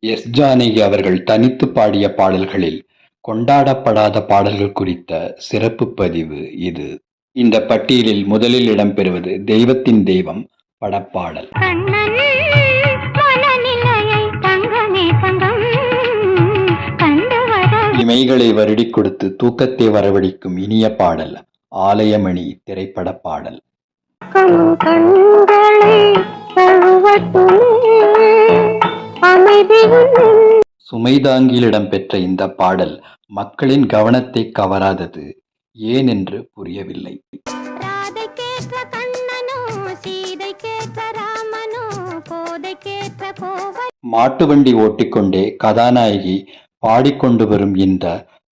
S. Janaki அவர்கள் தனித்து பாடிய பாடல்களில் கொண்டாடப்படாத பாடல்கள் குறித்த சிறப்பு பதிவு இது. இந்த பட்டியலில் முதலில் இடம்பெறுவது தெய்வத்தின் தெய்வம் படப்பாடல். இமைகளை வருடிக் கொடுத்து தூக்கத்தை வரவழைக்கும் இனிய பாடல் ஆலயமணி திரைப்பட பாடல். கண் கண்களை சுமைதாங்கியில் இடம்பெற்ற இந்த பாடல் மக்களின் கவனத்தை கவராதது ஏன் என்று புரியவில்லை. மாட்டு வண்டி ஓட்டிக்கொண்டே கதாநாயகி பாடிக்கொண்டு வரும் இந்த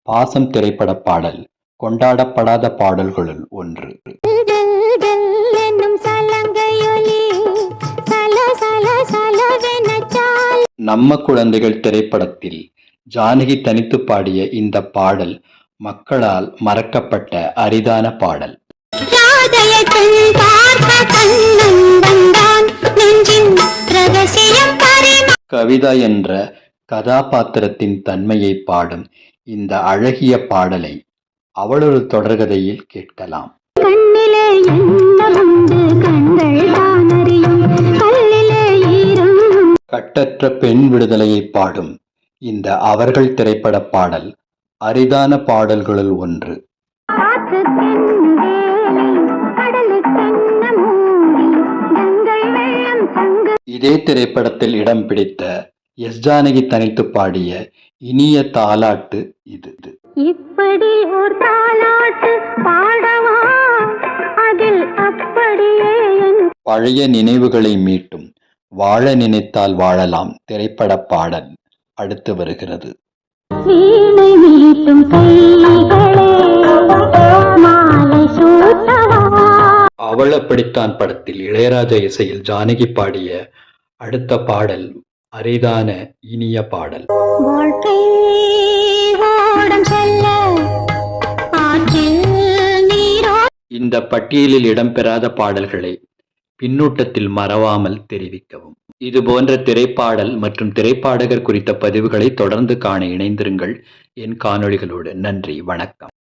பாசம் திரைப்பட பாடல் கொண்டாடப்படாத பாடல்களுள் ஒன்று. நம்ம குழந்தைகள் திரைப்படத்தில் ஜானகி தனித்து பாடிய இந்த பாடல் மக்களால் மறக்கப்பட்ட அரிதான பாடல். கவிதா என்ற கதாபாத்திரத்தின் தன்மையை பாடும் இந்த அழகிய பாடலை அவளொரு தொடர்கதையில் கேட்கலாம். கண்ணிலே கண்கள் கல்லிலே ஈரம் கட்டற்ற பெண் விடுதலையை பாடும் இந்த அவர்கள் திரைப்பட பாடல் அரிதான பாடல்களுள் ஒன்று. இதே திரைப்படத்தில் இடம் பிடித்த எஸ். ஜானகி தனித்து பாடிய இனிய தாலாட்டு இது. இப்படி ஒரு தாலாட்டு பாடவா அதில் அப்படியே பழைய நினைவுகளை மீட்டும் வாழ நினைத்தால் வாழலாம் திரைப்பட பாடல் அடுத்து வருகிறது. வீணை மீட்டும் கைகளே மாலை சூட்டவா அவள் அப்படித்தான் படத்தில் இளையராஜா இசையில் ஜானகி பாடிய அடுத்த பாடல் அரிதான இனிய பாடல். இந்த பட்டியலில் இடம்பெறாத பாடல்களை பின்னூட்டத்தில் மறவாமல் தெரிவிக்கவும். இது போன்ற திரைப்பாடல் மற்றும் திரைப்பாடகர் குறித்த பதிவுகளை தொடர்ந்து காண இணைந்திருங்கள் என் காணொளிகளோடு. நன்றி வணக்கம்.